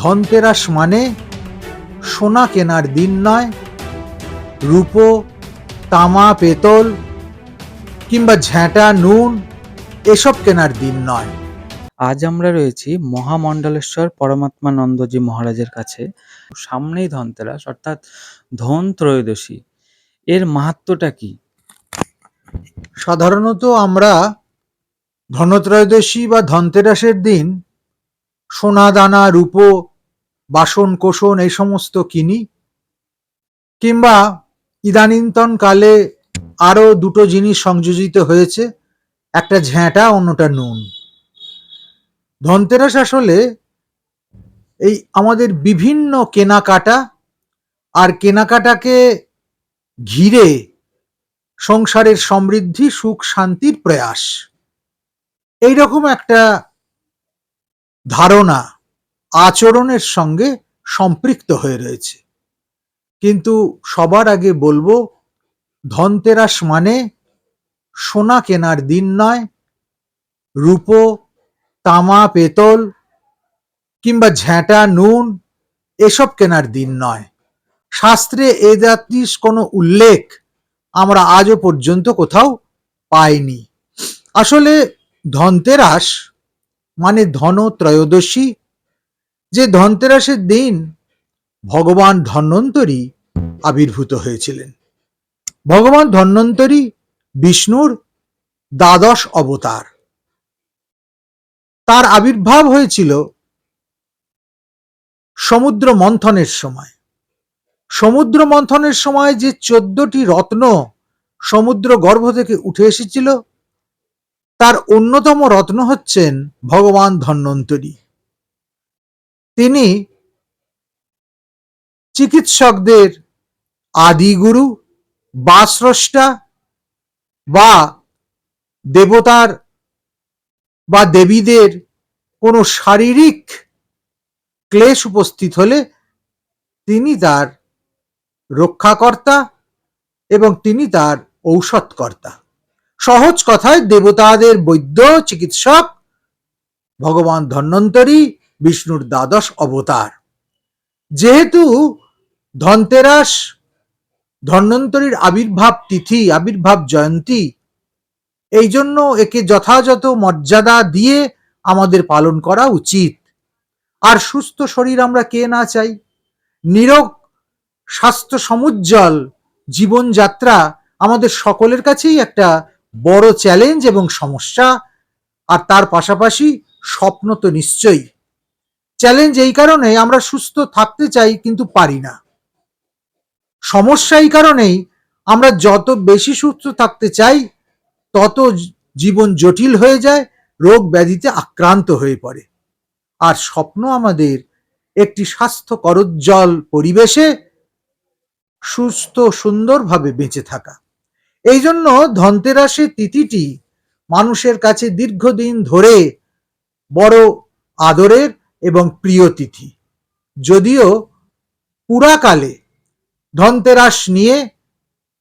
ধনতেরাস মানে সোনা কেনার দিন নয় রূপো তামা পেতল কিংবা ঝ্যাঁটা নুন এসব কেনার দিন নয়। আজ আমরা রয়েছি মহামণ্ডলেশ্বর পরমাত্মানন্দজি মহারাজের কাছে। সামনেই ধনতেরাস অর্থাৎ ধন ত্রয়োদশী। এর মাহাত্ম্যটা কি? সাধারণত আমরা ধনত্রয়োদশী বা ধনতেরাসের দিন সোনা দানা রূপো বাসন কোষণ এই সমস্ত কিনি। কিংবা ইদানিন্তন কালে আরও দুটো জিনিস সংযোজিত হয়েছে। একটা ঝ্যাঁটা, অন্যটা নুন। ধনতেরাস আসলে এই আমাদের বিভিন্ন কেনাকাটা আর কেনাকাটাকে ঘিরে সংসারের সমৃদ্ধি, সুখ, শান্তির প্রয়াস। এইরকম একটা ধারণা আচরণের সঙ্গে সম্পৃক্ত হয়ে রয়েছে। কিন্তু সবার আগে বলব, ধনতেরাস মানে সোনা কেনার দিন নয়, রূপো, তামা, পেতল কিংবা ঝ্যাঁটা, নুন, এসব কেনার দিন নয়। শাস্ত্রে এ জাতির কোনো উল্লেখ আমরা আজও পর্যন্ত কোথাও পাইনি। আসলে ধনতেরাস মানে ধন ত্রয়োদশী যে ধনতেরাসের দিন ভগবান ধন্বন্তরী আবির্ভূত হয়েছিলেন। ভগবান ধন্বন্তরী বিষ্ণুর দ্বাদশ অবতার। তার আবির্ভাব হয়েছিল সমুদ্র মন্থনের সময়। সমুদ্র মন্থনের সময় যে চোদ্দটি রত্ন সমুদ্র গর্ভ থেকে উঠে এসেছিল, তার অন্যতম রত্ন হচ্ছেন ভগবান ধন্বন্তরী। তিনি চিকিৎসকদের আদিগুরু বা স্রষ্টা বা দেবতার বা দেবীদের কোনো শারীরিক ক্লেশ উপস্থিত হলে তিনি তার রক্ষাকর্তা এবং তিনি তার ঔষধকর্তা। সহজ কথায় দেবতাদের বৈদ্য, চিকিৎসক, ভগবান ধন্বন্তরী বিষ্ণুর দ্বাদশ অবতার। যেহেতু ধনতেরাস ধন্বন্তরীর আবির্ভাব তিথি, আবির্ভাব জয়ন্তী এই জন্য একে যথাযথ মর্যাদা দিয়ে আমাদের পালন করা উচিত। আর সুস্থ শরীর আমরা কে না চাই? নিরোগ, স্বাস্থ্য সমুজ্জ্বল জীবনযাত্রা আমাদের সকলের কাছেই একটা বড় চ্যালেঞ্জ এবং সমস্যা, আর তার পাশাপাশি স্বপ্ন তো নিশ্চয়ই। চ্যালেঞ্জ এই কারণে আমরা সুস্থ থাকতে চাই কিন্তু পারি না। সমস্যা এই কারণেই আমরা যত বেশি সুস্থ থাকতে চাই, তত জীবন জটিল হয়ে যায়, রোগ ব্যাধিতে আক্রান্ত হয়ে পড়ে। আর স্বপ্ন আমাদের একটি স্বাস্থ্যকরোজ্জ্বল পরিবেশে সুস্থ সুন্দরভাবে বেঁচে থাকা। এই জন্য ধনতেরাসের তিথিটি মানুষের কাছে দীর্ঘদিন ধরে বড় আদরের এবং প্রিয় তিথি। যদিও পুরাকালে ধনতেরাস নিয়ে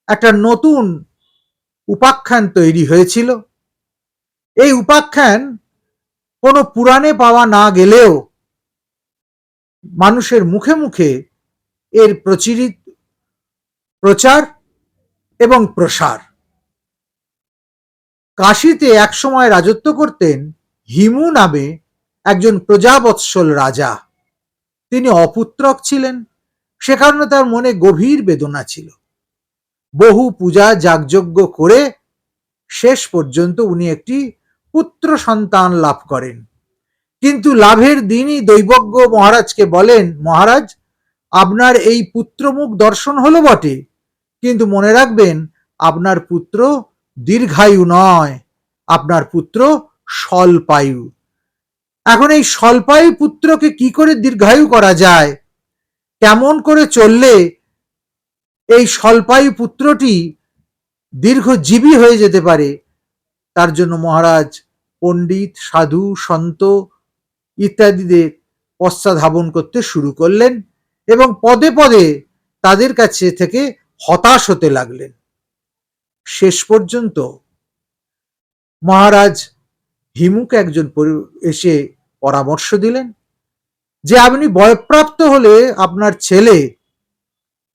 একটা নতুন উপাখ্যান তৈরি হয়েছিল। এই উপাখ্যান কোনো পুরাণে পাওয়া না গেলেও মানুষের মুখে মুখে এর প্রচিরিত প্রচার এবং প্রসার। কাশীতে একসময় রাজত্ব করতেন হিমু নামে একজন প্রজাবৎসল রাজা। তিনি অপুত্রক ছিলেন, সে কারণে তার মনে গভীর বেদনা ছিল। বহু পূজা যাগযজ্ঞ করে শেষ পর্যন্ত উনি একটি পুত্র সন্তান লাভ করেন। কিন্তু লাভের দিনই দৈবজ্ঞ মহারাজকে বলেন, মহারাজ, আপনার এই পুত্রমুখ দর্শন হলো বটে, কিন্তু মনে রাখবেন, আপনার পুত্র দীর্ঘায়ু নয়, আপনার পুত্র স্বল্পায়ু। এখন এই স্বল্পায়ু পুত্রকে কি করে দীর্ঘায়ু করা যায়? কেমন করে চললে এই স্বল্পায়ু পুত্রটি দীর্ঘজীবী হয়ে যেতে পারে? তার জন্য মহারাজ, পণ্ডিত, সাধু, সন্ত ইত্যাদিদের পশ্চাধাবন করতে শুরু করলেন এবং পদে পদে তাদের কাছে থেকে হতাশ হতে লাগলেন। শেষ পর্যন্ত মহারাজ হিমুকে একজন এসে পরামর্শ দিলেন যে আপনি বয়প্রাপ্ত হলে আপনার ছেলে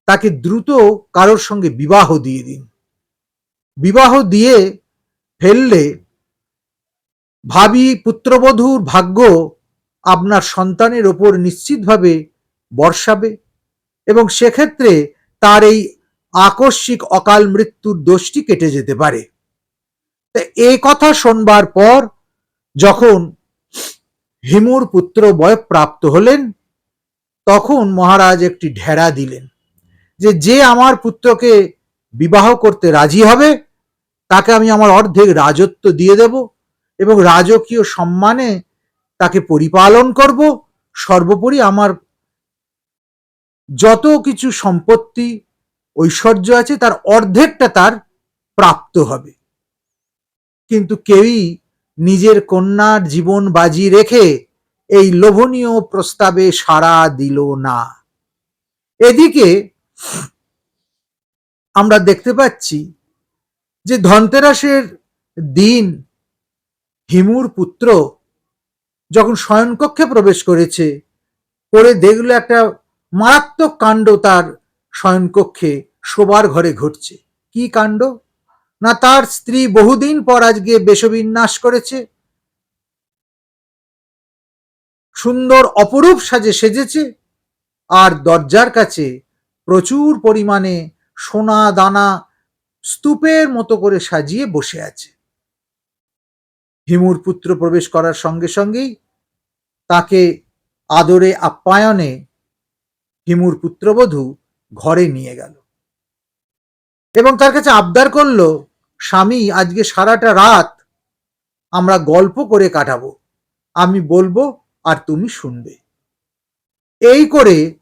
তাকে দ্রুত কারোর সঙ্গে বিবাহ দিয়ে দিন। বিবাহ দিয়ে ফেললে ভাবি পুত্রবধূর ভাগ্য আপনার সন্তানের ওপর নিশ্চিতভাবে বর্ষাবে এবং সেক্ষেত্রে তার এই আকস্মিক অকাল মৃত্যুর দোষটি কেটে যেতে পারে। এই কথা শোনবার পর যখন হিমুর পুত্র বয় প্রাপ্ত হলেন, তখন মহারাজ একটি ঢেরা দিলেন যে যে আমার পুত্রকে বিবাহ করতে রাজি হবে, তাকে আমি আমার অর্ধেক রাজত্ব দিয়ে দেব এবং রাজকীয় সম্মানে তাকে পরিপালন করব। সর্বোপরি আমার যত কিছু সম্পত্তি, ঐশ্বর্য আছে, তার অর্ধেকটা তার প্রাপ্ত হবে। কিন্তু কেউই নিজের কন্যার জীবন বাজি রেখে এই লোভনীয় প্রস্তাবে সাড়া দিল না। এদিকে আমরা দেখতে পাচ্ছি যে ধনতেরাসের দিন হিমুর পুত্র যখন শয়নকক্ষে প্রবেশ করেছে করে দেখল একটা মারাত্মক কাণ্ড তার শয়নকক্ষে শোবার ঘরে ঘটছে। কি কাণ্ড? না তার স্ত্রী বহুদিন পর আজকে বেশবিন্যাস করেছে। সুন্দর অপরূপ সাজে সেজেছে আর দরজার কাছে প্রচুর পরিমাণে সোনা দানা স্তূপের মতো করে সাজিয়ে বসে আছে। হিমুর পুত্র প্রবেশ করার সঙ্গে সঙ্গেই তাকে আদরে আপ্যায়নে হিমুর পুত্রবধূ ঘরে নিয়ে গেল এবং তার কাছে আবদার করল স্বামী, আজকে সারাটা রাত আমরা গল্প করে কাটাবো। আমি বলব, আর তুমি শুনবে। এই করে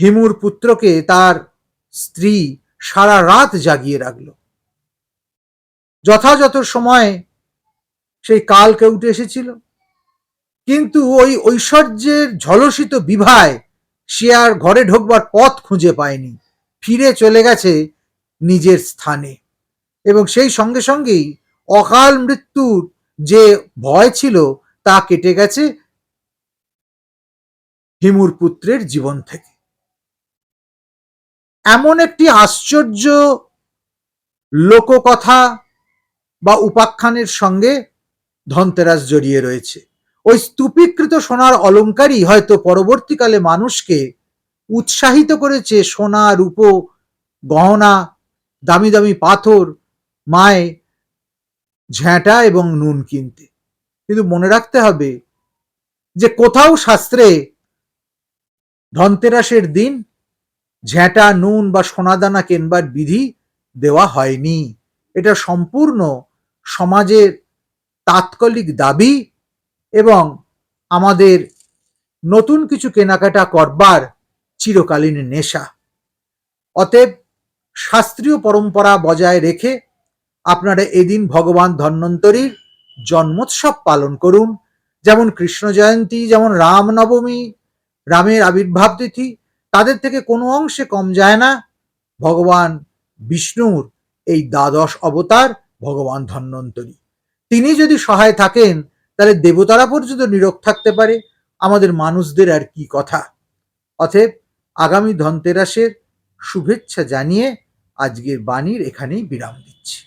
হিমুর পুত্রকে তার স্ত্রী সারা রাত জাগিয়ে রাখল। যথাযথ সময়ে সেই কালকে উঠে এসেছিল। কিন্তু ওই ঐশ্বর্যের ঝলসিত বিভায় সে আর ঘরে ঢোকবার পথ খুঁজে পায়নি। ফিরে চলে গেছে নিজের স্থানে। এবং সেই সঙ্গে সঙ্গেই অকাল মৃত্যুর যে ভয় ছিল তা কেটে গেছে হিমুর পুত্রের জীবন থেকে। এমন একটি আশ্চর্য লোককথা বা উপাখ্যানের সঙ্গে ধনতেরাস জড়িয়ে রয়েছে। ওই স্তূপীকৃত সোনার অলঙ্কারই হয়তো পরবর্তীকালে মানুষকে উৎসাহিত করেছে সোনা, রূপো, গহনা, দামি দামি পাথর মায় ঝ্যাঁটা এবং নুন কিনতে। কিন্তু মনে রাখতে হবে যে কোথাও শাস্ত্রে ধনতেরাসের দিন ঝ্যাঁটা, নুন বা সোনাদানা কেনবার বিধি দেওয়া হয়নি। এটা সম্পূর্ণ সমাজের তাৎকালিক দাবি এবং আমাদের নতুন কিছু কেনাকাটা করবার চিরকালীন নেশা। অতএব শাস্ত্রীয় পরম্পরা বজায় রেখে আপনারা এদিন ভগবান ধন্বন্তরীর জন্মোৎসব পালন করুন। যেমন কৃষ্ণ জয়ন্তী, যেমন রাম নবমী, রামের আবির্ভাব তিথি, তাদের থেকে কোনো অংশে কম যায় না। ভগবান বিষ্ণুর এই দ্বাদশ অবতার ভগবান ধন্বন্তরী। তিনি যদি সহায় থাকেন, তাহলে দেবতারা পর্যন্ত নিরোগ থাকতে পারে। আমাদের মানুষদের আর কি কথা। অতএব আগামী ধনতেরাসের শুভেচ্ছা জানিয়ে আজকের বাণীর এখানেই বিরাম দিচ্ছি।